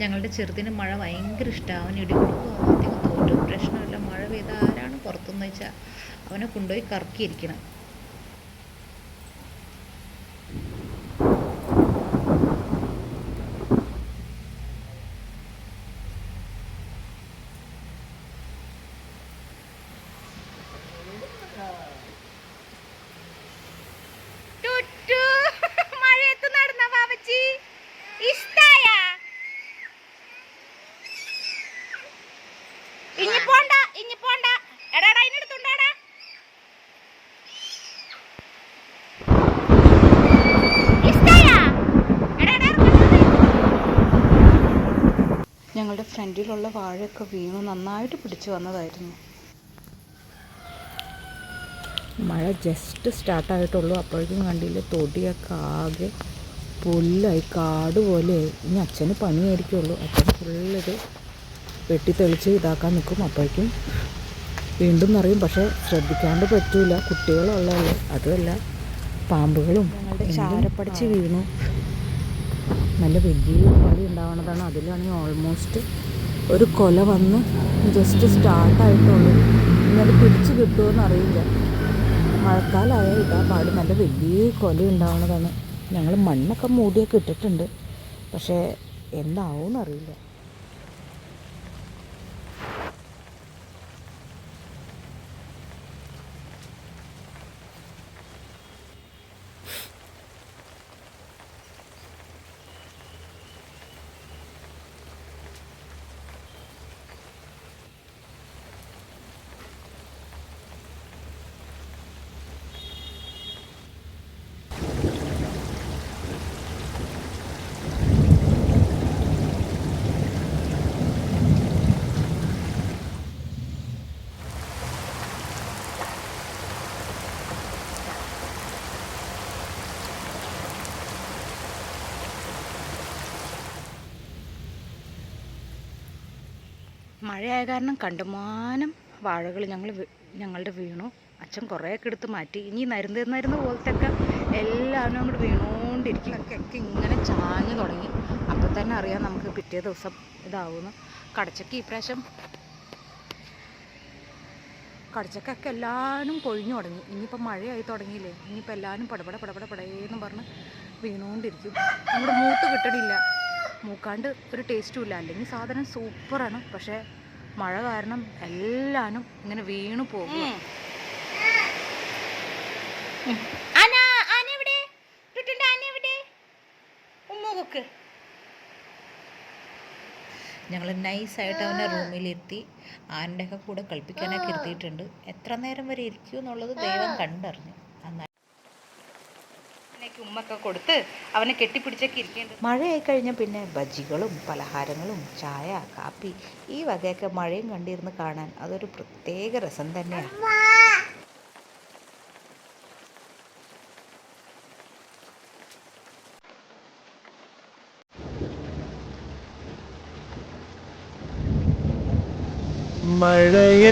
ഞങ്ങളുടെ ചെറുതിന് മഴ ഭയങ്കര ഇഷ്ടമാണ് അവൻ ഇടികൊടുക്കും ആദ്യമൊക്കെ തോറ്റും പ്രശ്നമില്ല. മഴ പെയ്താൽ ആരാണ് പുറത്തുനിന്ന് വെച്ചാൽ അവനെ കൊണ്ടുപോയി കറക്കിയിരിക്കണം. ഇനി പോണ്ട ഇനി പോണ്ട. എടാടാ ഇതിനടുത്തുണ്ടാടാ ഞങ്ങളുടെ ഫ്രണ്ടിലുള്ള വാഴയൊക്കെ വീണു. നന്നായിട്ട് പിടിച്ചു വന്നതായിരുന്നു. മഴ ജസ്റ്റ് സ്റ്റാർട്ടായിട്ടുള്ളൂ അപ്പോഴേക്കും കണ്ടില്ലേ തൊടിയൊക്കെ ആകെ പുല്ലായി കാട് പോലെ ഇനി അച്ഛന് പണിയായിരിക്കുള്ളൂ. അച്ഛൻ ഫുള്ളിത് വെട്ടി തെളിച്ച് ഇതാക്കാൻ നിൽക്കും. അപ്പോഴേക്കും വീണ്ടും നിറയും. പക്ഷേ ശ്രദ്ധിക്കാണ്ട് പറ്റൂല. കുട്ടികളുള്ളതല്ലേ. അതുമല്ല പാമ്പുകളും ചാരപ്പടിച്ച് വീണു. നല്ല വലിയ കളി ഉണ്ടാവുന്നതാണ് അതിലാണെങ്കിൽ ഓൾമോസ്റ്റ് ഒരു കൊല വന്ന് ജസ്റ്റ് സ്റ്റാർട്ടായിട്ടുള്ളൂ ഇനി അത് പിടിച്ച് കിട്ടുമെന്ന് അറിയില്ല. മഴക്കാലമായ ഇതാ പാട്. നല്ല വലിയ കൊല ഉണ്ടാവുന്നതാണ് ഞങ്ങൾ മണ്ണൊക്കെ മൂടിയൊക്കെ ഇട്ടിട്ടുണ്ട്. പക്ഷേ എന്താവും അറിയില്ല. മഴയായ കാരണം കണ്ടുമാനം വാഴകൾ ഞങ്ങൾ ഞങ്ങളുടെ വീണു. അച്ഛൻ കുറേയൊക്കെ എടുത്ത് മാറ്റി. ഇനി നരുന്ന് നരുന്ന പോലത്തെയൊക്കെ എല്ലാവരും അങ്ങോട്ട് വീണുകൊണ്ടിരിക്കും ഒക്കെ ഒക്കെ ഇങ്ങനെ ചാഞ്ഞു തുടങ്ങി. അപ്പോൾ തന്നെ അറിയാം നമുക്ക് പിറ്റേ ദിവസം ഇതാവുമെന്ന് കടച്ചക്ക ഇപ്രാവശ്യം കടച്ചക്കൊക്കെ എല്ലാവരും കൊഴിഞ്ഞു തുടങ്ങി. ഇനിയിപ്പോൾ മഴയായി തുടങ്ങിയില്ലേ? ഇനിയിപ്പോൾ എല്ലാവരും പടപട പടപട പടയെന്ന് പറഞ്ഞ് വീണുകൊണ്ടിരിക്കും നമ്മുടെ മൂത്ത് കിട്ടണില്ല. മൂക്കാണ്ട് ഒരു ടേസ്റ്റും ഇല്ല. അല്ലെങ്കിൽ സാധനം സൂപ്പറാണ് പക്ഷേ മഴ കാരണം എല്ലാനും ഇങ്ങനെ വീണു പോകും ഞങ്ങൾ നൈസായിട്ട് അവനെ റൂമിലിരുത്തി ആനന്റെയൊക്കെ കൂടെ കളിപ്പിക്കാനൊക്കെ ഇരുത്തിയിട്ടുണ്ട്. എത്ര നേരം വരെ ഇരിക്കും എന്നുള്ളത് ദൈവം കണ്ടറിഞ്ഞു. ഉമ്മൊക്കെ കൊടുത്ത് അവനെ കെട്ടിപ്പിടിച്ചൊക്കെ ഇരിക്കേണ്ടത്. മഴയായി കഴിഞ്ഞാൽ പിന്നെ ബജികളും പലഹാരങ്ങളും ചായ കാപ്പി ഈ വകയൊക്കെ മഴയും കണ്ടിരുന്ന് കാണാൻ അതൊരു പ്രത്യേക രസം തന്നെയാണ്. മഴയേ